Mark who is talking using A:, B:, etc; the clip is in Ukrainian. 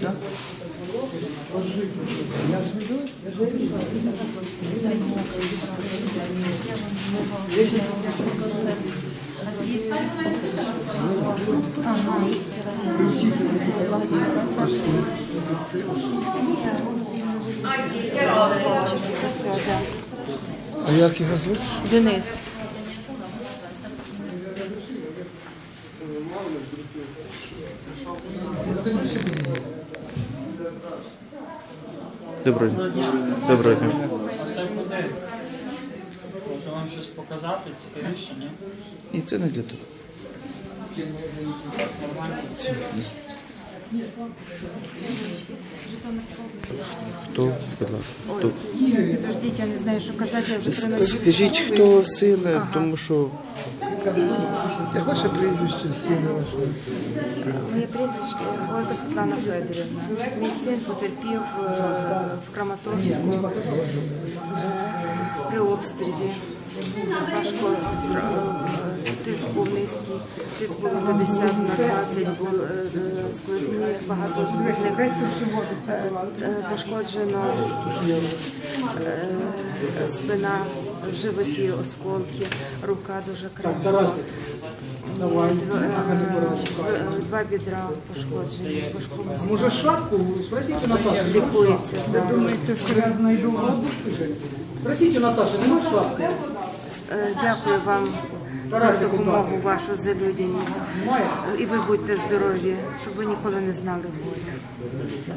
A: Да? А як його звуть?
B: Денис.
A: Доброго дня. Доброго дня.
C: Це буде. Може вам щось показати, цікавіше, ні?
A: І це не для того. Це ні. Хто, будь ласка, хто?
B: Подождіть, я не знаю, що казати, я вже принесу.
A: Скажіть, хто син, тому що
D: Як ваше прізвище сина вашого?
B: Моє прізвище Гойко Світлана Федорівна. Мій син потерпів е, в Краматорську е, при обстрілі. Важко тиск був низький, тиск був 50 на 20, був е, складні, багато складних пошкоджено спина, в животі осколки, рука дуже крепка. Два, е, два бідра пошкоджені, важкому
D: Може шапку? Спросіть у Наташі.
B: лікується зараз.
D: Думаєте, що я знайду воздух? Спросіть у Наташі, нема шапки?
B: Е, Дякую вам за допомогу, вашу за людяність. І ви будьте здорові, щоб ви ніколи не знали горя.